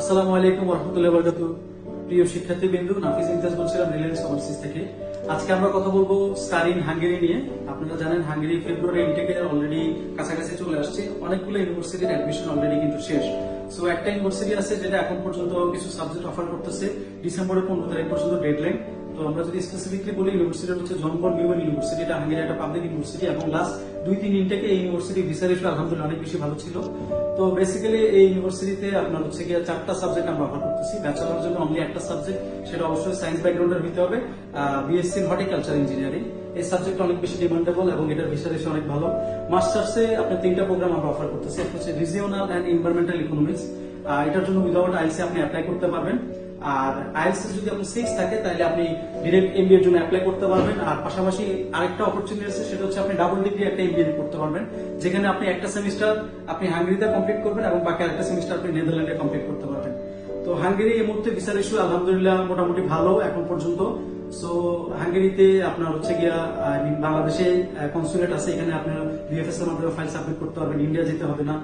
আসসালামু আলাইকুম রহমতুল্লাহ বরকাত প্রিয় শিক্ষার্থী বিন্দু, নাফিস ইমতাজ বলছিলাম রিলায়েন্স ওভারসিজ থেকে। আজকে আমরা কথা বলব স্টারিন হাঙ্গেরি নিয়ে। আপনারা জানেন হাঙ্গেরি ফেব্রুয়ারি ইনটেকে অলরেডি কাছাকাছি চলে আসছে। অনেকগুলো ইউনিভার্সিটির অ্যাডমিশন অলরেডি কিন্তু শেষ। সো একটা ইউনিভার্সিটি আছে যেটা এখন পর্যন্ত কিছু সাবজেক্ট অফার করতেছে। ডিসেম্বরের পনেরো তারিখ পর্যন্ত ডেডলাইন তো আমরা যদি স্পেসিফিকলি বলি ইউনিভার্সিটি হচ্ছে জনবল নিউমেন ইউনিভার্সিটি এটা হাঙ্গেরি একটা পাবলিক ইউনিভার্সিটি এবং লাস্ট দুই তিন ইনটেকে এই ইউনিভার্সিটি ভিসা রেশিও আলহামদুলিল্লাহ অনেক বেশি ভালো ছিল। তো বেসিক্যালি এই ইউনিভার্সিটিতে আপনার হচ্ছে গিয়ে চারটা সাবজেক্ট আমরা অফার করতেছি। ব্যাচেলার জন্য অনলি একটা সাবজেক্ট সেটা অবশ্যই সায়েন্স ব্যাকগ্রাউন্ডের হতে হবে বিএসসি হর্টিকালচার ইঞ্জিনিয়ারিং এই সাবজেক্ট অনেক বেশি ডিমান্ডেবল এবং এটার ভিসা রেশিও অনেক ভালো। মাস্টার্সে আপনার তিনটা প্রোগ্রাম আমরা অফার করতেছি। হচ্ছে রিজিওনাল অ্যান্ড এনভায়রনমেন্টাল ইকোনমিক্স এটার জন্য উইদাউট আইসি আপনি অ্যাপ্লাই করতে পারবেন। আর আইএলস যদি আপনি সিক্স থাকে, তাহলে আপনি ডিরেক্ট এমবিএর জন্য অ্যাপ্লাই করতে পারবেন। আর পাশাপাশি আরেকটা অপরচুনিটি আছে, সেটা হচ্ছে আপনি ডাবল ডিগ্রি একটা এমবিএ করতে পারবেন। যেখানে আপনি একটা সেমিস্টার আপনি হাঙ্গেরিতে কমপ্লিট করবেন এবং বাকি আরেকটা সেমিস্টার আপনি নেদারল্যান্ডে কমপ্লিট করতে পারবেন। তো হাঙ্গেরি এই মুহূর্তে ভিসা রেশিও আলহামদুলিল্লাহ, মোটামুটি ভালো এখন পর্যন্ত। সো হাঙ্গেরিতে আপনার হচ্ছে গিয়া বাংলাদেশে কনসুলেট আছে। এখানে আপনার বিএফএস এর মাধ্যমে ফাইল সাবমিট করতে পারবেন। ইন্ডিয়া যেতে হবে না।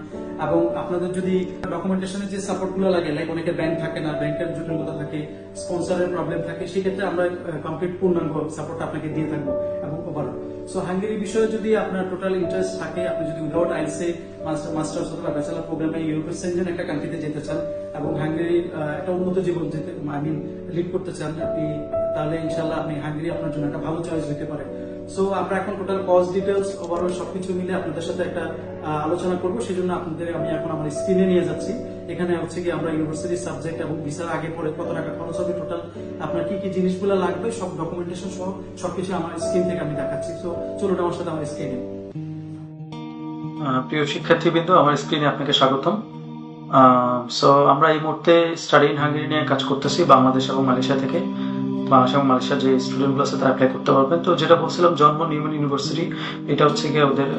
এবং আপনাদের যদি ডকুমেন্টেশনের যে সাপোর্টগুলো লাগে লাইক অনেকের ব্যাংক থাকে না ব্যাংকের জটিলতা থাকে স্পন্সরের প্রবলেম থাকে, সেক্ষেত্রে আমরা কমপ্লিট পূর্ণাঙ্গ সাপোর্ট আপনাকে দিয়ে থাকব এবং ওভারঅল সো হাঙ্গেরি বিষয়ে যদি আপনার টোটাল ইন্টারেস্ট থাকে, আপনি যদি উইদাউট আইলসে মাস্টার্স অথবা ব্যাচেলার প্রোগ্রামে ইউরোপের সেনজেন একটা কান্ট্রিতে যেতে চান এবং হাঙ্গেরির একটা উন্নত জীবন যেতে, আই মিন লিড করতে চান, আপনি তাহলে ইনশাল্লাহ আপনি হাঙ্গেরি আপনার জন্য একটা ভালো চয়েস হতে পারে। সো আমরা এখন টোটাল কস্ট ডিটেলস ওভারঅল সবকিছু মিলে আপনাদের সাথে একটা আলোচনা করব। সেই জন্য আপনাদের আমি এখন আমার স্ক্রিনে নিয়ে যাচ্ছি। এখানে হচ্ছে কি আমরা ইউনিভার্সিটির সাবজেক্ট এবং ভিসার আগে পরে কত টাকা খরচ হবে টোটাল আপনার কি কি জিনিসগুলো লাগবে, সব ডকুমেন্টেশন সহ সবকিছু আমার স্ক্রিন থেকে আমি দেখাচ্ছি। সো চলুন আমার সাথে আমার স্ক্রিনে প্রিয় শিক্ষার্থীবৃন্দ, আমার স্ক্রিনে আপনাকে স্বাগতম। সো আমরা এই মুহূর্তে স্টাডি ইন হাঙ্গেরি নিয়ে কাজ করতেছি, বাংলাদেশ এবং মালয়েশিয়া থেকে। বাংলাদেশ এবং মালয়েশিয়ার যে স্টুডেন্টগুলো আছে, তারা অ্যাপ্লাই করতে পারবেন। তো যেটা বলছিলাম, জন্ম নিউম্যান ইউনিভার্সিটি, এটা হচ্ছে গিয়ে ওদের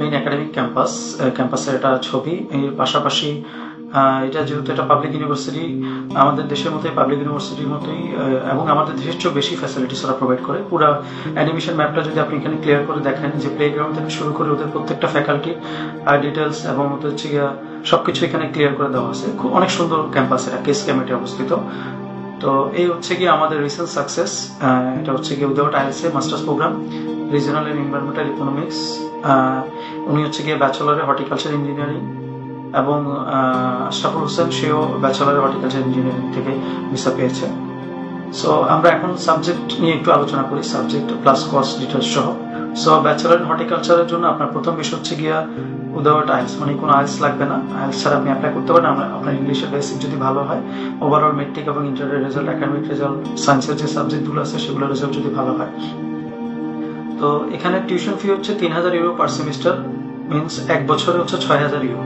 মেইন একাডেমিক ক্যাম্পাস ক্যাম্পাসের এটা ছবি। এর পাশাপাশি এটা যেহেতু এটা পাবলিক ইউনিভার্সিটি আমাদের দেশের মতোই পাবলিক ইউনিভার্সিটির মতোই এবং আমাদের দেশের চেয়েও বেশি ফ্যাসিলিটিস ওরা প্রোভাইড করে। পুরো অ্যানিমেশন ম্যাপটা যদি আপনি এখানে ক্লিয়ার করে দেখেন, যে প্লে গ্রাউন্ড থেকে শুরু করে ওদের প্রত্যেকটা ফ্যাকাল্টি ডিটেলস এবং ওদের হচ্ছে গিয়া সবকিছু এখানে ক্লিয়ার করে দেওয়া আছে। খুব অনেক সুন্দর ক্যাম্পাস এটা কেস ক্যামেটে অবস্থিত। তো এই হচ্ছে কি আমাদের রিসেন্ট সাকসেস এটা হচ্ছে কি without IELTS masters program regional and environmental economics উনি হচ্ছে গিয়ে ব্যাচেলরে হর্টিকালচার ইঞ্জিনিয়ারিং এবং আশরাফুল হোসেন, সেও ব্যাচেলরে হর্টিকালচার ইঞ্জিনিয়ারিং থেকে ভিসা পেয়েছে। সো আমরা এখন সাবজেক্ট নিয়ে একটু আলোচনা করি সাবজেক্ট প্লাস কস্ট ডিটেলস সহ। সো ব্যাচেলার হর্টিকালচারের জন্য আপনার প্রথম বিষয় হচ্ছে গিয়া উইদাউট আইলস মানে কোনো আইলস লাগবে না। আইলস ছাড়া আপনি অ্যাপ্লাই করতে পারেন আপনার ইংলিশের বেসিক যদি ভালো হয়। ওভারঅল মেট্রিক এবং ইন্টারের রেজাল্ট একাডেমিক রেজাল্ট সায়েন্সের যে সাবজেক্টগুলো আছে, সেগুলোর রেজাল্ট যদি ভালো হয়। তো এখানে টিউশন ফি হচ্ছে তিন হাজার ইউরো পার সেমিস্টার মিনস এক বছরে হচ্ছে ছয় হাজার ইউরো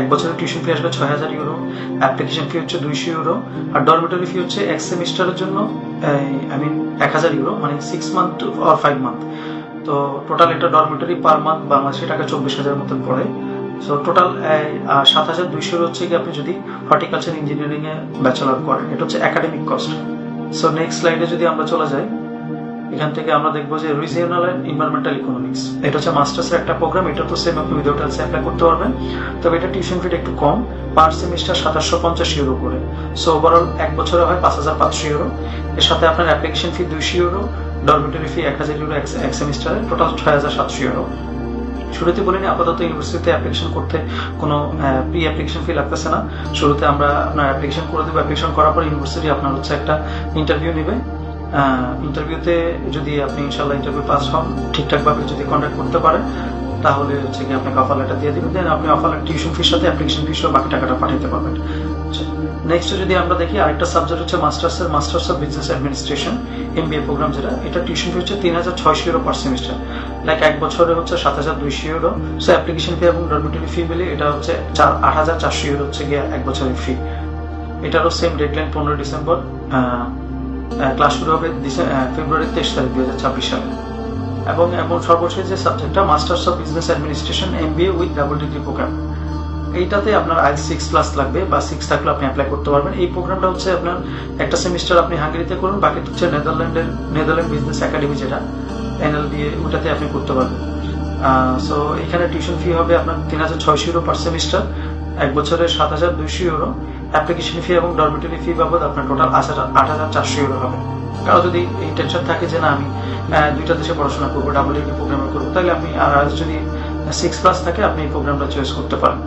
এক বছরে টিউশন ফি আসবে ছয় হাজার ইউরো অ্যাপ্লিকেশন ফি হচ্ছে দুইশো ইউরো আর ডরমিটরি ফি হচ্ছে এক সেমিস্টারের জন্য আই মিন এক হাজার ইউরো মানে six month or five month তো টোটাল একটা ডরমিটরি পার মান্থ বাংলাদেশি টাকা চব্বিশ হাজার মতন পড়ে সো টোটাল সাত হাজার দুইশো হচ্ছে কি আপনি যদি হর্টিকালচার ইঞ্জিনিয়ারিং এ ব্যাচেলার করেন, এটা হচ্ছে একাডেমিক কস্ট সো নেক্সট স্লাইডে যদি আমরা চলে যাই এখান থেকে আমরা দেখব যে রিজিওনাল এনভায়রনমেন্টাল ইকোনমিক্স এটা হচ্ছে মাস্টার্স এর একটা প্রোগ্রাম এটা তো সেম আপনি উইদাউট এলসি অ্যাপ্লাই করতে পারবেন। তবে এটা টিউশন ফিটা একটু কম পার সেমিস্টার সাতাশশো পঞ্চাশ ইউরো করে। সো ওভারঅল এক বছরে হয় পাঁচ হাজার পাঁচশো ইউরো এর সাথে আপনার অ্যাপ্লিকেশন ফি দুইশো ইউরো ডরমিটরি ফি এক হাজার ইউরো এক সেমিস্টারে টোটাল ছয় হাজার সাতশো ইউরো শুরুতে বলিনি, আপাতত ইউনিভার্সিটিতে অ্যাপ্লিকেশন করতে কোনো প্রি অ্যাপ্লিকেশন ফি লাগতেছে না। শুরুতে আমরা আপনার অ্যাপ্লিকেশন করে দেবো। অ্যাপ্লিকেশন করার পর ইউনিভার্সিটি আপনার হচ্ছে একটা ইন্টারভিউ নেবে। ইন্টারভিউতে যদি আপনি ইনশাল্লাহ ইন্টারভিউ পাস হন, ঠিকঠাকভাবে যদি কন্ডাক্ট করতে পারেন, তাহলে হচ্ছে কি আপনাকে অফার লেটার দিয়ে দিবেন। দেন আপনি অফার টিউশন ফির সাথে অ্যাপ্লিকেশন ফি সহ বাকি টাকাটা পাঠাতে পারবেন। নেক্সট যদি আমরা দেখি, আরেকটা সাবজেক্ট হচ্ছে মাস্টার্স এর masters of business administration MBA programme যেটা, এটা টিউশন ফি হচ্ছে তিন হাজার ছয়শো ইউরো পার সেমিস্টার লাইক এক বছরে হচ্ছে সাত হাজার দুইশো ইউরো সো অ্যাপ্লিকেশন ফি এবং ডরমিটরি ফি মিলে এটা হচ্ছে চার, আট হাজার চারশো ইউরো হচ্ছে গিয়ে এক বছরের ফি এটারও সেম ডেডলাইন পনেরো ডিসেম্বর ক্লাস শুরু হবে ফেব্রুয়ারি তেইশ তারিখ, দুই হাজার ছাব্বিশ সালে। এবং এবং সর্বশেষ যে সাবজেক্টটা masters of business administration MBA with double degree programme এইটাতে আপনার আইল সিক্স প্লাস লাগবে বা সিক্স থাকলে আপনি অ্যাপ্লাই করতে পারবেন। এই প্রোগ্রামটা হচ্ছে আপনার একটা সেমিস্টার আপনি হাঙ্গেরিতে করুন, বাকি হচ্ছে নেদারল্যান্ডের নেদারল্যান্ড বিজনেস একাডেমি যেটা এনএল দিয়ে ওটাতে আপনি করতে পারবেন। সো এখানে টিউশন ফি হবে আপনার তিন হাজার ছয়শো ইউরো পার সেমিস্টার এক বছরে সাত হাজার দুইশো ইউরো অ্যাপ্লিকেশন ফি এবং ডরমিটরি ফি বাবদ আপনার টোটাল আট হাজার চারশো ইউরো হবে। কারও যদি এই টেনশন থাকে যে না, আমি দুইটা দেশে পড়াশোনা করব ডাবল ইউনি প্রোগ্রামে করব, তাহলে আপনি, আর যদি সিক্স প্লাস থাকে, আপনি এই প্রোগ্রামটা চয়েস করতে পারেন।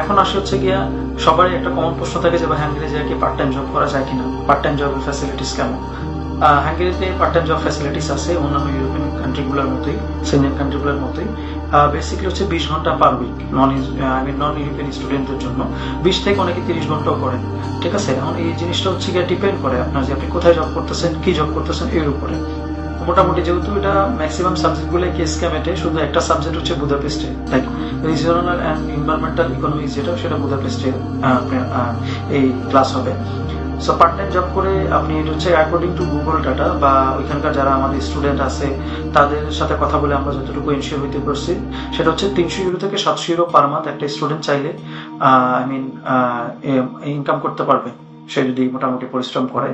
এখন আসে হচ্ছে গিয়া, সবারই একটা কমন প্রশ্ন থাকে যে হ্যাঙ্গেরি যায় কি পার্ট টাইম জব করা যায় কিনা? পার্ট টাইম জবের ফ্যাসিলিটিস কেমন? হ্যাঙ্গেরিতে পার্ট টাইম জব ফ্যাসিলিটিস আছে, অন্যান্য ইউরোপিয়ান কান্ট্রিগুলোর মতোই সেনিয়র কান্ট্রিগুলোর মতোই। বেসিক্যালি হচ্ছে বিশ ঘণ্টা per week non I mean non European স্টুডেন্টের জন্য। বিশ থেকে অনেকে তিরিশ ঘন্টাও করেন, ঠিক আছে? এখন এই জিনিসটা হচ্ছে গিয়ে ডিপেন্ড করে আপনার যে আপনি কোথায় জব করতেছেন, কি জব করতেছেন, এর উপরে। মোটামুটি যেহেতু এটা ম্যাক্সিমাম সাবজেক্টগুলো কেস ক্যামেটে শুধু একটা সাবজেক্ট হচ্ছে বুদাপেস্টে like regional and environmental economics যেটা, সেটা বুদাপেস্টে এই ক্লাস হবে। সো পার্ট টাইম জব করে আপনি এটা হচ্ছে অ্যাকর্ডিং টু গুগল ডাটা বা ওইখানকার যারা আমাদের স্টুডেন্ট আছে, তাদের সাথে কথা বলে আমরা যতটুকু এনশিওর হইতে পারছি। সেটা হচ্ছে তিনশো ইউরো থেকে সাতশো ইউরো পার মান্থ একটা স্টুডেন্ট চাইলে আই মিন ইনকাম করতে পারবে। সে যদি মোটামুটি পরিশ্রম করে।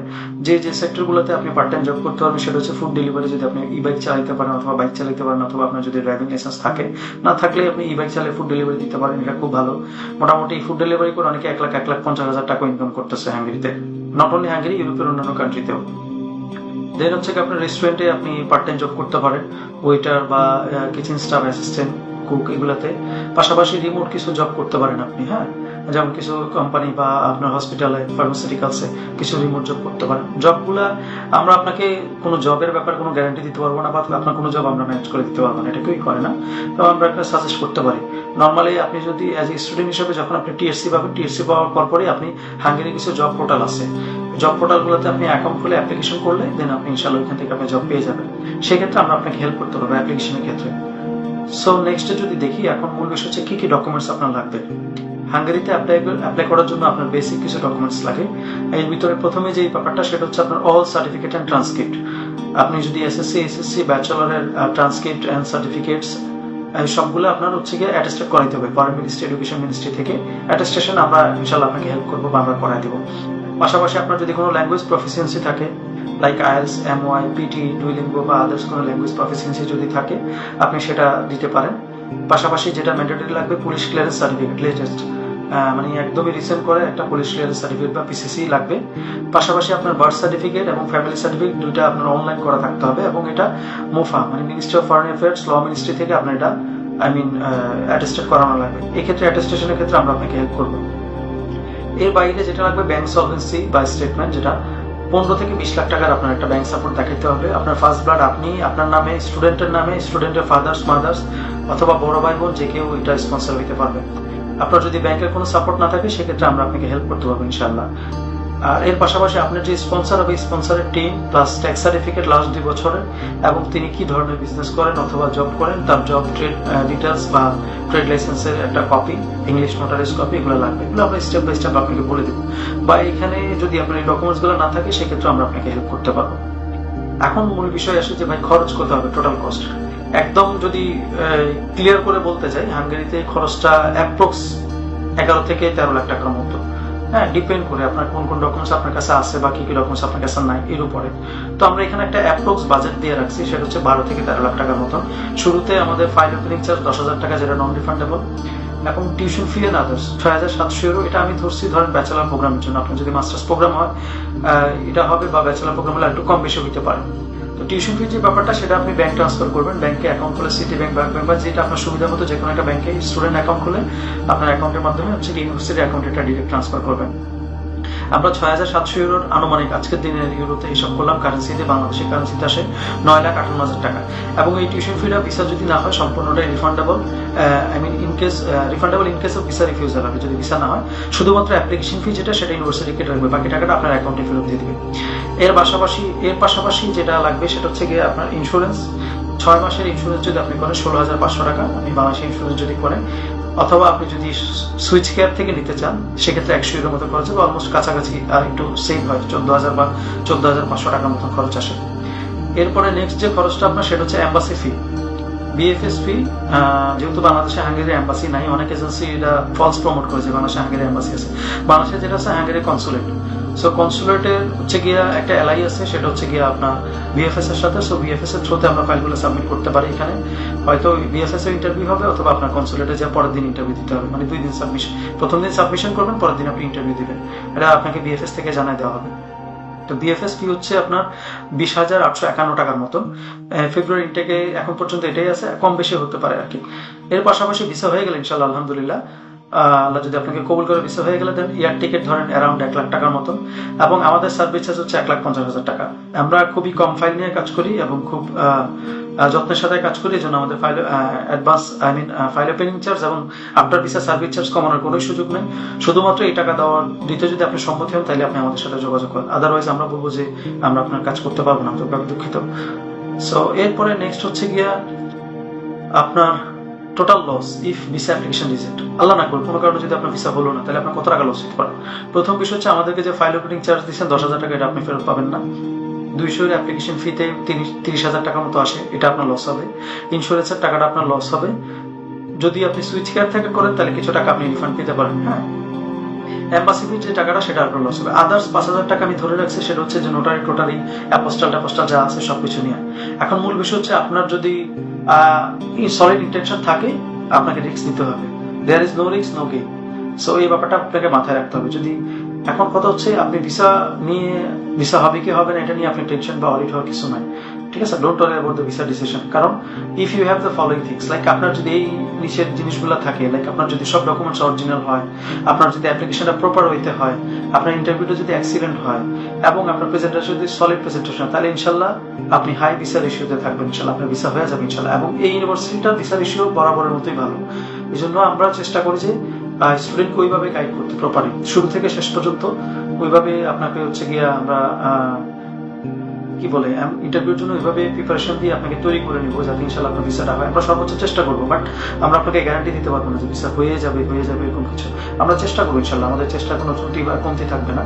যে যে সেক্টরগুলোতে আপনি পার্ট টাইম জব করতে পারবেন, সেটা হচ্ছে ফুড ডেলিভারি যদি আপনি ই বাইক চালাতে পারেন অথবা বাইক চালাতে পারেন অথবা আপনার যদি ড্রাইভিং লাইসেন্স থাকে। না থাকলে আপনি ই বাইক চালিয়ে ফুড ডেলিভারি দিতে পারেন, এটা খুব ভালো। মোটামুটি ফুড ডেলিভারি করে অনেকে এক লাখ এক লাখ পঞ্চাশ হাজার টাকা ইনকাম করতেছে হ্যাঙ্গেরিতে নট অনলি হ্যাঙ্গেরি ইউরোপের অন্যান্য কান্ট্রিতেও দেন হচ্ছে কি আপনার রেস্টুরেন্টে আপনি পার্ট টাইম জব করতে পারেন। ওয়েটার বা কিচেন স্টাফ অ্যাসিস্ট্যান্ট কুক এগুলাতে। পাশাপাশি রিমোট কিছু জব করতে পারেন আপনি হ্যাঁ? যেমন কিছু কোম্পানি বা আপনার হসপিটালে ফার্মাসিউটিক্যালসে কিছু রিমোট জব করতে পারেন। জবগুলা আমরা আপনাকে কোনো জবের ব্যাপারে কোনো গ্যারান্টি দিতে পারব না, বা আপনার কোনো জব আমরা ম্যানেজ করে দিতে পারব না, এটা কেউই করে না। তো আমরা একটা সাজেস্ট করতে পারি। নর্মালি আপনি যদি অ্যাজ স্টুডেন্ট হিসেবে যখন আপনি টিএসসি পাবেন টিএসসি পাওয়ার পরপরই আপনি হাঙ্গেরি কিছু জব পোর্টাল আছে জব পোর্টালগুলোতে আপনি অ্যাকাউন্ট খুলে অ্যাপ্লিকেশন করলে দেন আপনি ইনশাল্লাহ ওইখান থেকে আপনি জব পেয়ে যাবেন। সেক্ষেত্রে আমরা আপনাকে হেল্প করতে পারব অ্যাপ্লিকেশনের ক্ষেত্রে। সো নেক্সটে যদি দেখি, এখন মূল বিষয় হচ্ছে কি কি ডকুমেন্টস আপনার লাগবে? হাঙ্গেরিতে অ্যাপ্লাই অ্যাপ্লাই করার জন্য আপনার বেসিক কিছু ডকুমেন্টস লাগে। এর ভিতরে প্রথমে যে ব্যাপারটা, সেটা হচ্ছে আপনার অল সার্টিফিকেট অ্যান্ড ট্রান্সক্রিপ্ট আপনি যদি এসএসসি এসএসসি ব্যাচেলরের ট্রান্সক্রিপ্ট অ্যান্ড সার্টিফিকেটস সবগুলো আপনার হচ্ছে গিয়ে অ্যাটেস্টেড করাইতে হবে। ফরেন মিনিস্ট্রি এডুকেশন মিনিস্ট্রি থেকে অ্যাটেস্টেশন আমরা ইনশাল্লাহ আপনাকে হেল্প করব বা আমরা করাই দেবো। পাশাপাশি আপনার যদি কোনো ল্যাঙ্গুয়েজ প্রফিসিয়েন্সি থাকে like IELTS MOI PT Duolingo বা আদার্স কোনো ল্যাঙ্গুয়েজ প্রফিসিয়েন্সি যদি থাকে, আপনি সেটা দিতে পারেন। পাশাপাশি যেটা ম্যান্ডেটরি লাগবে পুলিশ ক্লিয়ারেন্স সার্টিফিকেট লেটেস্ট মানে একদমই রিসেন্ট করে একটা পুলিশ ক্লিয়ারেন্স সার্টিফিকেট বা পিসিসি লাগবে। পাশাপাশি আপনার বার্থ সার্টিফিকেট এবং ফ্যামিলি সার্টিফিকেট দুইটা আপনার অনলাইন করা থাকতে হবে এবং এটা মুফা মানে ministry of foreign affairs law ministry থেকে আপনার এটা আই মিন অ্যাটেস্টেড করানো লাগবে। এক্ষেত্রে অ্যাটেস্টেশনের ক্ষেত্রে আমরা আপনাকে হেল্প করব। এর বাইরে যেটা লাগবে ব্যাংক সলভেন্সি বা স্টেটমেন্ট যেটা পনেরো থেকে বিশ লাখ টাকার আপনার একটা ব্যাংক সাপোর্ট দেখাতে হবে। আপনার ফার্স্ট ব্লাড আপনি, আপনার নামে স্টুডেন্টের নামে স্টুডেন্টের ফাদার্স মাদার্স অথবা বড় ভাই বোন যে কেউ এটা স্পন্সর হইতে পারবে। আপনার যদি ব্যাংকের কোনো সাপোর্ট না থাকে, সেক্ষেত্রে আমরা আপনাকে হেল্প করতে পারব ইনশাল্লাহ আর এর পাশাপাশি আপনার যে স্পন্সর হবে স্পন্সরের TIN plus tax certificate last দুই বছরের এবং তিনি কি ধরনের বিজনেস করেন অথবা জব করেন, তার জব ট্রেড ডিটেলস বা ট্রেড লাইসেন্সের একটা কপি ইংলিশ নোটারিজ কপি এগুলো লাগবে। এগুলো আমরা স্টেপ বাই স্টেপ আপনাকে বলে দেবো। বা এখানে যদি আপনার এই ডকুমেন্টসগুলো না থাকে সেক্ষেত্রে আমরা আপনাকে হেল্প করতে পারব। এখন মূল বিষয় আসে যে, ভাই, খরচ কত হবে টোটাল কস্ট একদম যদি ক্লিয়ার করে বলতে চাই, হাঙ্গেরিতে খরচটা অ্যাপ্রক্স এগারো থেকে তেরো লাখ টাকার মতো। হ্যাঁ ডিপেন্ড করে আপনার কোন কোন ডকুমেন্টস আপনার কাছে আছে বা কি কি ডকুমেন্টস আপনার কাছে নাই, এর উপরে। তো আমরা এখানে একটা অ্যাপ্রক্স বাজেট দিয়ে রাখছি, সেটা হচ্ছে বারো থেকে তেরো লাখ টাকার মতন শুরুতে আমাদের ফাইল ওপেনিং চার্জ দশ হাজার টাকা, যেটা নন রিফান্ডেবল এবং টিউশন ফি এন্ড আদার্স ছয় হাজার সাতশো ইউরো এটা আমি ধরছি ধরেন ব্যাচেলার প্রোগ্রামের জন্য। আপনার যদি মাস্টার্স প্রোগ্রাম হয় এটা হবে বা ব্যাচেলার প্রোগ্রাম হলে একটু কম বেশি হইতে পারে। তো টিউশন ফি যে ব্যাপারটা, সেটা আপনি ব্যাংক ট্রান্সফার করবেন। ব্যাংকে অ্যাকাউন্ট খুলে সিটি ব্যাংক ব্যাংক বা যেটা আপনার সুবিধা মতো যে কোনো একটা ব্যাংকে স্টুডেন্ট অ্যাকাউন্ট খুলে, আপনার অ্যাকাউন্টের মাধ্যমে হচ্ছে ইউনিভার্সিটি অ্যাকাউন্টে এটা ডিরেক্ট ট্রান্সফার করবেন। আমরা ছয় হাজার সাতশো ইউরোর আনুমানিক আজকের দিনের ইউরোতে হিসাব করলাম কারেন্সিতে বাংলাদেশের কারেন্সিতে আসে নয় লাখ আটান্ন হাজার টাকা। এবং এই টিউশন ফিটা ভিসা যদি না হয়, সম্পূর্ণটাই refundable I mean in case refundable in case of visa refusal হবে যদি ভিসা না হয়। শুধুমাত্র অ্যাপ্লিকেশন ফি যেটা, সেটা ইউনিভার্সিটি কেটে রাখবে বাকি টাকাটা আপনার অ্যাকাউন্টে ফেরত দিয়ে দেবে। এর পাশাপাশি এর পাশাপাশি যেটা লাগবে, সেটা হচ্ছে গিয়ে আপনার ইন্স্যুরেন্স ছয় মাসের ইন্স্যুরেন্স যদি আপনি করেন, ষোলো হাজার পাঁচশো টাকা। আপনি বাংলাদেশে ইন্স্যুরেন্স যদি করেন অথবা আপনি যদি সুইচ কেয়ার থেকে নিতে চান, সেক্ষেত্রে একশো ইউরোর মতো খরচ হবে অলমোস্ট কাছাকাছি আর একটু সেভ হয়, চোদ্দ হাজার বা চোদ্দ হাজার পাঁচশো টাকার মতো খরচ আসে। এরপরে নেক্সট যে খরচটা আপনার, সেটা হচ্ছে অ্যাম্বাসি ফি বিএফএস ফি যেহেতু বাংলাদেশে হাঙ্গেরি অ্যাম্বাসি নাই, অনেক এজেন্সি এটা ফলস প্রমোট করেছে, বাংলাদেশে হাঙ্গেরি অ্যাম্বাসি আছে। বাংলাদেশে যেটা আছে, হাঙ্গেরি কনসুলেট সো কনসুলেটের হচ্ছে গিয়া একটা এলআই আছে, সেটা হচ্ছে গিয়া আপনার বিএফএস এর সাথে। সো বিএফএস এর থ্রুতে আমরা ফাইলগুলো সাবমিট করতে পারি এখানে। হয়তো বিএফএস এর ইন্টারভিউ হবে অথবা আপনার কনসুলেটে যা পরের দিন ইন্টারভিউ দিতে হবে। মানে দুই দিন সাবমিশন প্রথম দিন সাবমিশন করবেন, পরের দিন আপনি ইন্টারভিউ দিবেন। এটা আপনাকে বিএফএস থেকে জানাই দেওয়া হবে। তো বিএফএস ফি হচ্ছে আপনার বিশ হাজার আটশো একান্ন টাকার মতন ফেব্রুয়ারি ইনটেকে এখন পর্যন্ত এটাই আছে, কম বেশি হতে পারে আর কি। এর পাশাপাশি ভিসা হয়ে গেলে ইনশাল্লাহ, আলহামদুলিল্লাহ। আল্লাহ যদি আপনাকে কবুল করে ভিসা হয়ে গেলে দেন। ইয়ার টিকিট ধরেন অ্যারাউন্ড এক লাখ টাকার মতন এবং আমাদের সার্ভিস চার্জ হচ্ছে এক লাখ পঞ্চাশ হাজার টাকা। আমরা খুবই কম ফাইল নিয়ে কাজ করি এবং খুব যত্নের সাথে কাজ করি। জন্য আমাদের file advance I mean file opening charge এবং আফটার ভিসা সার্ভিস চার্জ কমানোর কোনো সুযোগ নেই। শুধুমাত্র এই টাকা দেওয়ার দিতে যদি আপনি সম্মতি হন, তাহলে আপনি আমাদের সাথে যোগাযোগ করেন। আদারওয়াইজ আমরা বলব যে আমরা আপনার কাজ করতে পারব না। আমি দুঃখিত। সো এরপরে নেক্সট হচ্ছে গিয়া আপনার total loss if visa application reject আল্লাহ না করুন কোনো কারণে যদি আপনার ভিসা হলো না, তাহলে আপনার কত টাকা লস হতে পারে? প্রথম বিষয় হচ্ছে আমাদেরকে যে ফাইল ওপেনিং চার্জ দিচ্ছেন দশ হাজার টাকা, এটা আপনি ফেরত পাবেন না। দুইশো অ্যাপ্লিকেশন ফিতে তিরিশ হাজার টাকার মতো আসে, এটা আপনার লস হবে। ইন্স্যুরেন্সের টাকাটা আপনার লস হবে। যদি আপনি সুইচ কেয়ার থেকে করেন, তাহলে কিছু টাকা আপনি রিফান্ড পেতে পারেন হ্যাঁ? এম্বাসি ফি যে টাকাটা, সেটা আপনার লস হবে। আদার্স পাঁচ হাজার টাকা আমি ধরে রাখছি, সেটা হচ্ছে যে নোটারি টোটারি অ্যাপোস্টাল ট্যাপোস্টাল যা আছে, সবকিছু নিয়ে। এখন মূল বিষয় হচ্ছে আপনার যদি সলিড ইন্টেনশন থাকে, আপনাকে রিস্ক নিতে হবে। There is no risk no game so এই ব্যাপারটা আপনাকে মাথায় রাখতে হবে। যদি এখন কথা হচ্ছে, আপনি ভিসা নিয়ে ভিসা হবে কি হবে না, এটা নিয়ে আপনি টেনশন বা অডিট হওয়ার কিছু নাই। ঠিক আছে don't worry about the visa decision কারণ if you have the following things like আপনার যদি এই নিচের জিনিসগুলো থাকে লাইক আপনার যদি সব ডকুমেন্টস অরিজিনাল হয়, আপনার যদি অ্যাপ্লিকেশনটা প্রপার হইতে হয়, আপনার ইন্টারভিউটা যদি অ্যাক্সিডেন্ট হয়, এবং আপনার প্রেজেন্টেশন যদি সলিড প্রেজেন্টেশন তাহলে ইনশাল্লাহ আপনি হাই ভিসা রেশিওতে থাকবেন, ইনশাল্লাহ আপনার ভিসা হয়ে যাবে, ইনশাল্লাহ। এবং এই ইউনিভার্সিটিটার ভিসা রেশিও বরাবরের মতোই ভালো। এই জন্য আমরা চেষ্টা করি যে স্টুডেন্টকে ওইভাবে গাইড করতে প্রপারলি শুরু থেকে শেষ পর্যন্ত ওইভাবে আপনাকে হচ্ছে গিয়ে আমরা কি বলে ইন্টারভিউর জন্য ওইভাবে প্রিপারেশন দিয়ে আপনাকে তৈরি করে নিবো যাতে ইনশাল্লাহ আপনার ভিসাটা হয়। আমরা সর্বোচ্চ চেষ্টা করব বাট আমরা আপনাকে গ্যারান্টি দিতে পারব না যে ভিসা হয়ে যাবে হয়ে যাবে, এরকম কিছু। আমরা চেষ্টা করব ইনশাল্লাহ আমাদের চেষ্টা কোনো ত্রুটি বা কমতি থাকবে না,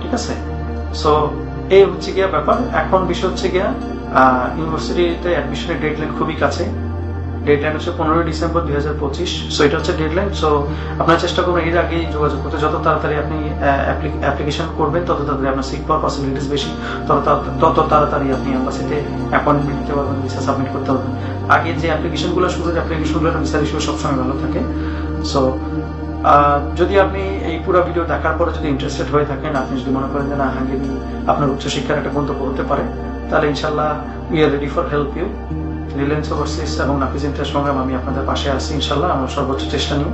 ঠিক আছে? সো এই হচ্ছে গিয়া ব্যাপার। এখন বিষয় হচ্ছে গিয়া ইউনিভার্সিটিতে অ্যাডমিশনের ডেডলাইন খুবই কাছে। ডেডলাইন হচ্ছে পনেরোই ডিসেম্বর দুই হাজার পঁচিশ। সো এটা হচ্ছে ডেডলাইন সো আপনার চেষ্টা করুন এর আগেই যোগাযোগ করতে। যত তাড়াতাড়ি আপনি অ্যাপ্লিকেশন করবেন, তত তাড়াতাড়ি আপনার সিট পাওয়ার পসিবিলিটিস বেশি। তত তত তাড়াতাড়ি আপনি এম্বাসিতে অ্যাপয়েন্টমেন্ট নিতে পারবেন ভিসা সাবমিট করতে পারবেন। আগে যে অ্যাপ্লিকেশনগুলো শুরু অ্যাপ্লিকেশনগুলো ভিসা ইস্যু সবসময় ভালো থাকে। সো যদি আপনি এই পুরো ভিডিও দেখার পরে যদি ইন্টারেস্টেড হয়ে থাকেন, আপনি যদি মনে করেন যে না, হাঙ্গেরি আপনার উচ্চশিক্ষার একটা গন্তব্য হতে পারে, তাহলে ইনশাল্লাহ we are ready for help you Reliance Overseas এবং নাফিজ ইন্টারেস্ট সংগ্রাম, আমি আপনাদের পাশে আছি ইনশাল্লাহ আমার সর্বোচ্চ চেষ্টা নিই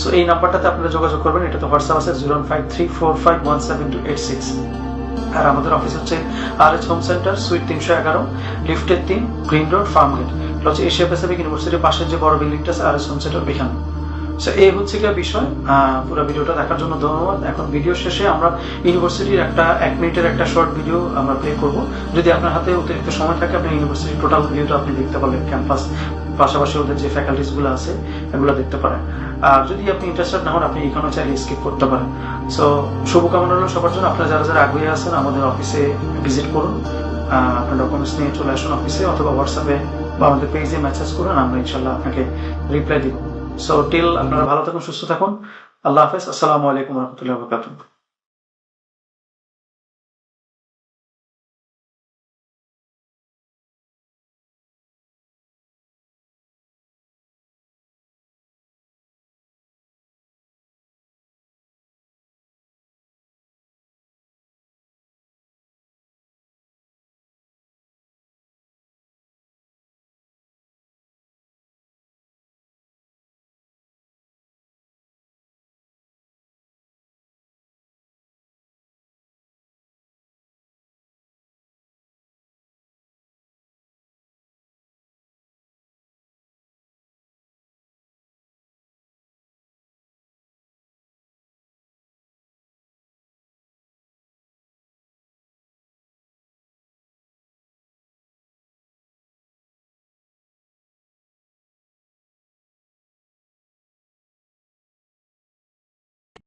সো এই নাম্বারটাতে আপনারা যোগাযোগ করবেন, এটা তো হোয়াটসঅ্যাপ আছে zero five three four five one seven two eight six আর আমাদের অফিস হচ্ছে R S home centre suite তিনশো এগারো, লিফটের তিন, গ্রিন রোড ফার্ম গেট এটা হচ্ছে এশিয়া প্যাসিফিক ইউনিভার্সিটির পাশের যে বড় বিল্ডিংটা আছে আর এস হোম সেন্টার, ওইখানে। এই হচ্ছে গিয়ে বিষয়। পুরো ভিডিওটা দেখার জন্য ধন্যবাদ। এখন ভিডিও শেষে আমরা ইউনিভার্সিটির একটা এক মিনিটের একটা শর্ট ভিডিও আমরা প্লে করব। যদি আপনার হাতে অতিরিক্ত সময় থাকে, আপনি ইউনিভার্সিটির টোটাল ভিডিওটা আপনি দেখতে পারবেন ক্যাম্পাস, পাশাপাশি ওদের যে ফ্যাকাল্টিসগুলো আছে, এগুলো দেখতে পারেন। আর যদি আপনি ইন্টারেস্টেড না হন, আপনি এখানে চাইলে স্কিপ করতে পারেন। সো শুভকামনা রইল সবার জন্য। আপনারা যারা যারা আগ্রহী আছেন, আমাদের অফিসে ভিজিট করুন। আপনার ডকুমেন্টস নিয়ে চলে আসুন অফিসে অথবা হোয়াটসঅ্যাপে বা আমাদের পেজে মেসেজ করুন, আমরা ইনশাল্লাহ আপনাকে রিপ্লাই দিব। সো টিল আপনারা ভালো থাকুন সুস্থ থাকুন। আল্লাহ হাফেজ। আসসালামু আলাইকুম রহমতুল্লাহ